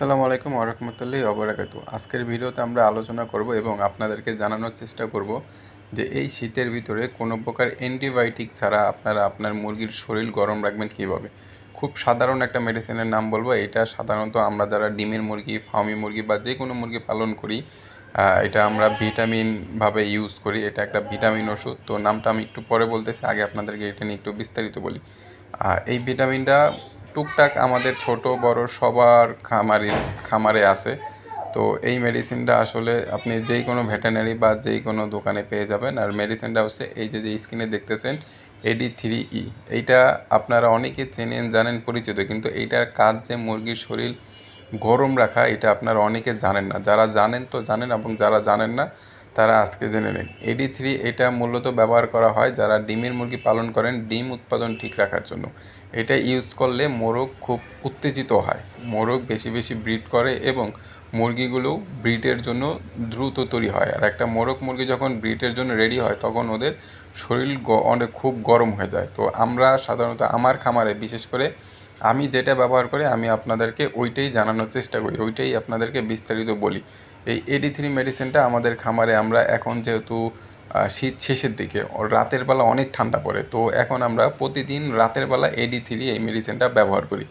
আসসালামু আলাইকুম ওরহমতুল্লাহি অবরাকাতু আজকের ভিডিওতে আমরা আলোচনা করব এবং আপনাদেরকে জানানোর চেষ্টা করব যে এই শীতের ভিতরে কোনো প্রকার অ্যান্টিবায়োটিক ছাড়া আপনারা আপনার মুরগির শরীর গরম রাখবেন কীভাবে? খুব সাধারণ একটা মেডিসিনের নাম বলব, এটা সাধারণত আমরা যারা ডিমের মুরগি ফার্মি মুরগি বা যে কোনো মুরগি পালন করি এটা আমরা ভিটামিনভাবে ইউজ করি, এটা একটা ভিটামিন ওষুধ। তো নামটা আমি একটু পরে বলতেছি, আগে আপনাদেরকে এটা নিয়ে একটু বিস্তারিত বলি। এই ভিটামিনটা টুকটাক আমাদের ছোট, বড় সবার খামারি, খামারে আছে। তো এই মেডিসিনটা আসলে আপনি যেই কোনো ভেটেনারি বা যেই কোনো দোকানে পেয়ে যাবেন। আর মেডিসিনটা হচ্ছে এই যে যে স্ক্রিনে দেখতেছেন এডি থ্রি ই এইটা আপনারা অনেকে চেনেন, জানেন, পরিচিত, কিন্তু এইটার কাজ যে মুরগির শরীর গরম রাখা, এটা আপনারা অনেকে জানেন না। যারা জানেন তো জানেন, এবং যারা জানেন না তারা আজকে জেনে নিন। এডি থ্রি এটা মূলত ব্যবহার করা হয় যারা ডিমের মুরগি পালন করেন ডিম উৎপাদন ঠিক রাখার জন্য। এটা ইউজ করলে মোরগ খুব উত্তেজিত হয়। মোরগ বেশি বেশি ব্রিড করে এবং মুরগিগুলোও ব্রিডের জন্য দ্রুত তৈরি হয়। আর একটা মোরগ মুরগি যখন ব্রিডের জন্য রেডি হয় তখন ওদের শরীর অনেক খুব গরম হয়ে যায়। তো আমরা সাধারণত আমার খামারে বিশেষ করে আমি যেটা ব্যবহার করি, আমি আপনাদেরকে ওইটাই জানানোর চেষ্টা করি, ওইটাই আপনাদেরকে বিস্তারিত বলি। এই এডি থ্রি মেডিসিনটা আমাদের খামারে আমরা এখন যেহেতু শীত শেষের দিকে রাতের বেলা অনেক ঠান্ডা পড়ে, তো এখন আমরা প্রতিদিন রাতের বেলা এডি থ্রি এই মেডিসিনটা ব্যবহার করি।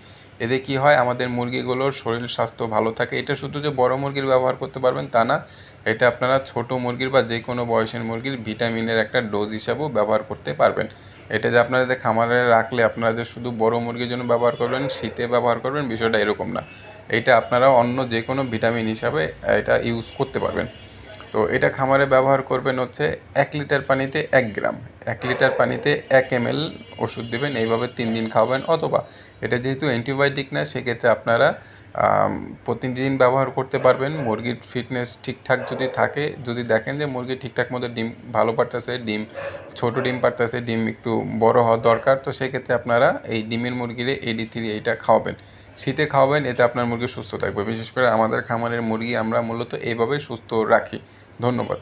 এতে কি হয়? আমাদের মুরগিগুলোর শরীর স্বাস্থ্য ভালো থাকে। এটা শুধু যে বড় মুরগির ব্যবহার করতে পারবেন তা না, এটা আপনারা ছোট মুরগির বা যে কোনো বয়সের মুরগির ভিটামিনের একটা ডোজ হিসাবেও ব্যবহার করতে পারবেন। এটা যে আপনারা যে খামারে রাখলে, আপনারা যে শুধু বড় মুরগির জন্য ব্যবহার করবেন, শীতে ব্যবহার করবেন, বিষয়টা এরকম না। এটা আপনারা অন্য যে কোনো ভিটামিন হিসাবে এটা ইউজ করতে পারবেন। তো এটা খামারে ব্যবহার করবেন হচ্ছে এক লিটার পানিতে এক গ্রাম। এক লিটার পানিতে এক এম ওষুধ দেবেন, এইভাবে তিন দিন খাওয়াবেন, অথবা এটা যেহেতু অ্যান্টিবায়োটিক না, সেক্ষেত্রে আপনারা প্রতিদিন ব্যবহার করতে পারবেন। মুরগির ফিটনেস ঠিকঠাক যদি থাকে, যদি দেখেন যে মুরগি ঠিকঠাক মতো ডিম, ভালো পারতেছে, ডিম, ছোট ডিম পারতেছে, ডিম একটু বড় হওয়া দরকার, তো সেক্ষেত্রে আপনারা এই ডিমের মুরগিরে এডি থ্রি এইটা খাওয়াবেন। শীতে খাওয়াবেন, এতে আপনার মুরগি সুস্থ থাকবে। বিশেষ করে আমাদের খামারের মুরগি আমরা মূলত এইভাবে সুস্থ রাখি। ধন্যবাদ।